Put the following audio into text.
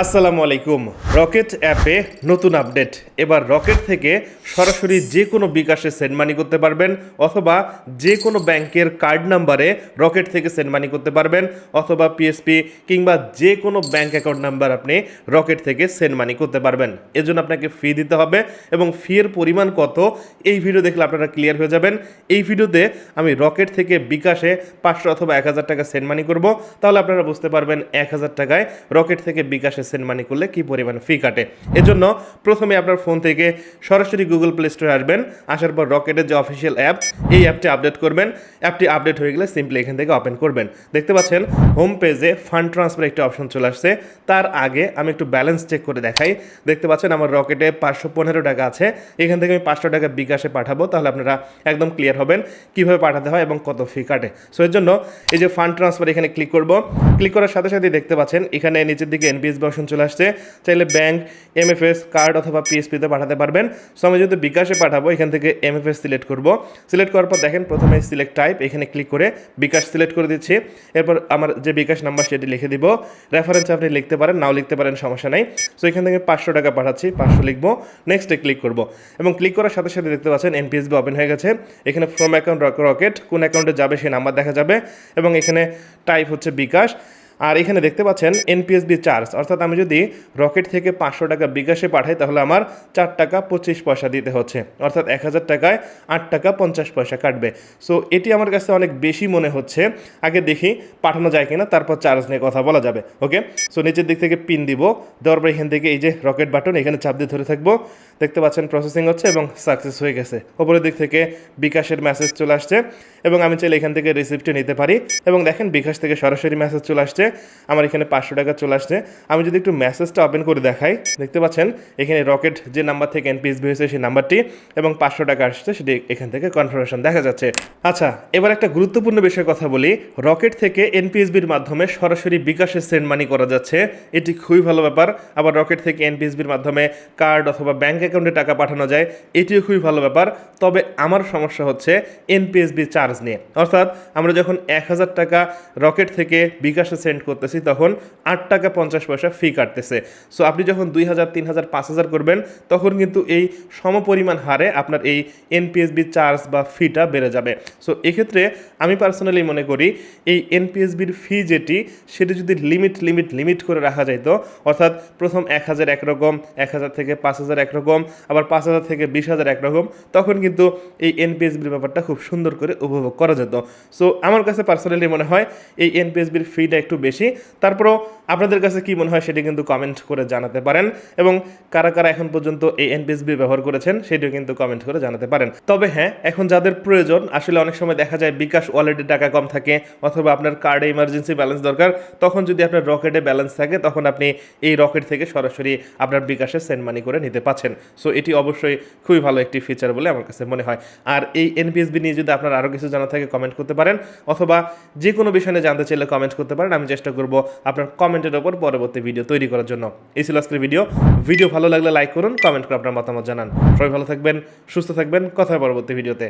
আসসালামু আলাইকুম। রকেট অ্যাপে নতুন আপডেট। এবার রকেট থেকে সরাসরি যে কোনো বিকাশে সেন্ড মানি করতে পারবেন অথবা যে কোনো ব্যাংকের কার্ড নাম্বারে রকেট থেকে সেন্ড মানি করতে পারবেন অথবা পিএসপি কিংবা যে কোনো ব্যাংক অ্যাকাউন্ট নাম্বার আপনি রকেট থেকে সেন্ড মানি করতে পারবেন। এজন্য আপনাকে ফি দিতে হবে এবং ফির পরিমাণ কত এই ভিডিও দেখলে আপনারা ক্লিয়ার হয়ে যাবেন। এই ভিডিওতে আমি রকেট থেকে বিকাশে পাঁচশো অথবা এক হাজার টাকা সেন্ড মানি করব। তাহলে আপনারা বুঝতে পারবেন এক হাজার টাকায় রকেট থেকে বিকাশে সেন্ড মানি করলে কী পরিমাণ ফি কাটে? এজন্য প্রথমে আপনার ফোন থেকে সরাসরি গুগল প্লে স্টোরে আসবেন, আসার পর রকেটের যে অফিসিয়াল অ্যাপ এই অ্যাপটি আপডেট করবেন। অ্যাপটি আপডেট হয়ে গেলে সিম্পলি এখান থেকে ওপেন করবেন। দেখতে পাচ্ছেন হোম পেজে ফান্ড ট্রান্সফার একটা অপশন চলে আসছে। তার আগে আমি একটু ব্যালেন্স চেক করে দেখাই। দেখতে পাচ্ছেন, আমার রকেটে পাঁচশো পনেরো টাকা আছে। এখান থেকে আমি পাঁচশো টাকা বিকাশে পাঠাবো, তাহলে আপনারা একদম ক্লিয়ার হবেন কীভাবে পাঠাতে হয় এবং কত ফি কাটে। সো এর জন্য এই যে ফান্ড ট্রান্সফার এখানে ক্লিক করব। ক্লিক করার সাথে সাথে দেখতে পাচ্ছেন, এখানে নিচের দিকে এনপিএস অপশন চলে আসছে, চাইলে ব্যাংক এমএফএস কার্ড অথবা পিএসপিতে পাঠাতে পারবেন। সো আমি যেহেতু বিকাশে পাঠাবো, এখান থেকে এমএফএস সিলেক্ট করব। সিলেক্ট করার পর দেখেন প্রথমে সিলেক্ট টাইপ এখানে ক্লিক করে বিকাশ সিলেক্ট করে দিচ্ছি। এরপর আমার যে বিকাশ নাম্বার সেটি লিখে দিব। রেফারেন্স আপনি লিখতে পারেন, নাও লিখতে পারেন, সমস্যা নাই। সো এখান থেকে পাঁচশো টাকা পাঠাচ্ছি, পাঁচশো লিখব নেক্সটে ক্লিক করব। এবং ক্লিক করার সাথে সাথে দেখতে পাচ্ছেন এনপিএসবি ওপেন হয়ে গেছে। এখানে ফ্রম অ্যাকাউন্ট রকেট কোন অ্যাকাউন্টে যাবে সেই নাম্বার দেখা যাবে। এবং এখানে টাইপ হচ্ছে বিকাশ। আর এখানে দেখতে পাচ্ছেন এনপিএসবি চার্জ অর্থাৎ আমি যদি রকেট থেকে পাঁচশো টাকা বিকাশে পাঠাই, তাহলে আমার চার টাকা পঁচিশ পয়সা দিতে হচ্ছে। অর্থাৎ এক হাজার টাকায় আট টাকা পঞ্চাশ পয়সা কাটবে। সো এটি আমার কাছে অনেক বেশি মনে হচ্ছে। আগে দেখি পাঠানো যায় কিনা, তারপর চার্জ নিয়ে কথা বলা যাবে। ওকে সো নিচের দিক থেকে পিন দিব। দেওয়ার পর এখান থেকে এই যে রকেট বাটন এখানে চাপ দিয়ে ধরে থাকব। দেখতে পাচ্ছেন প্রসেসিং হচ্ছে এবং সাকসেস হয়ে গেছে। ওপরের দিক থেকে বিকাশের মেসেজ চলে আসছে এবং আমি চাইলে এখান থেকে রিসিপ্টটি নিতে পারি। এবং দেখেন বিকাশ থেকে সরাসরি মেসেজ চলে আসছে। আমার এখানে পাঁচশো টাকা চলে আসছে। আমি যদি একটু মেসেজটা ওপেন করে দেখাই, দেখতে পাচ্ছেন, এখানে রকেট যে নাম্বার থেকে এনপিএসবি হয়েছে সেই নাম্বারটি এবং পাঁচশো টাকা আসছে সেটি এখান থেকে কনফার্মেশন দেখা যাচ্ছে। আচ্ছা এবার একটা গুরুত্বপূর্ণ বিষয়ের কথা বলি। রকেট থেকে এনপিএসবির মাধ্যমে সরাসরি বিকাশে সেন্ড মানি করা যাচ্ছে। এটি খুবই ভালো ব্যাপার। আবার রকেট থেকে এনপিএসবির মাধ্যমে কার্ড অথবা ব্যাঙ্ক অ্যাকাউন্টে টাকা পাঠানো যায়, এটিও খুবই ভালো ব্যাপার। তবে আমার সমস্যা হচ্ছে এনপিএসবি চার্জ নিয়ে। অর্থাৎ আমরা যখন এক হাজার টাকা রকেট থেকে বিকাশে সেন্ড করতেছি, তখন আট টাকা পঞ্চাশ পয়সা ফি কাটতেছে। সো আপনি যখন দুই হাজার, তিন হাজার, পাঁচ হাজার করবেন, তখন কিন্তু এই সমপরিমাণ হারে আপনার এই এনপিএসবি চার্জ বা ফিটা বেড়ে যাবে। সো এক্ষেত্রে আমি পার্সোনালি মনে করি, এই এনপিএসবির ফি যেটি, সেটি যদি লিমিট লিমিট লিমিট করে রাখা যাইতো, অর্থাৎ প্রথম এক হাজার একরকম এক হাজার থেকে পাঁচ হাজার একরকম আবার পাঁচ হাজার থেকে বিশ হাজার একরকম তখন কিন্তু এই এনপিএসবির ব্যাপারটা খুব সুন্দর করে উপভোগ করা যেত। সো আমার কাছে পার্সোনালি মনে হয়, এই এনপিএসবির ফিটা একটু বেশি। তারপরও আপনাদের কাছে কি মনে হয় সেটি কিন্তু কমেন্ট করে জানাতে পারেন এবং কারা কারা এখন পর্যন্ত এই এনপিএসবি ব্যবহার করেছেন সেটিও কিন্তু কমেন্ট করে জানাতে পারেন। তবে হ্যাঁ এখন যাদের প্রয়োজন, আসলে অনেক সময় দেখা যায় বিকাশ ওয়ালেটে টাকা কম থাকে অথবা আপনার কার্ডে ইমার্জেন্সি ব্যালেন্স দরকার, তখন যদি আপনার রকেটে ব্যালেন্স থাকে, তখন আপনি এই রকেট থেকে সরাসরি আপনার বিকাশে সেন্ড মানি করে নিতে পাচ্ছেন। সো এটি অবশ্যই খুবই ভালো একটি ফিচার বলে আমার কাছে মনে হয়। আর এই এনপিএসবি নিয়ে যদি আপনার আরও কিছু জানা থাকে কমেন্ট করতে পারেন অথবা যে কোনো বিষয় জানতে চাইলে কমেন্ট করতে পারেন, আমি চেষ্টা করব আপনার কমেন্টের ওপর পরবর্তী ভিডিও তৈরি করার জন্য। এই ছিল আজকের ভিডিও ভিডিও ভালো লাগলে লাইক করুন কমেন্ট করে আপনার মতামত জানান। সবাই ভালো থাকবেন, সুস্থ থাকবেন। কথা পরবর্তী ভিডিওতে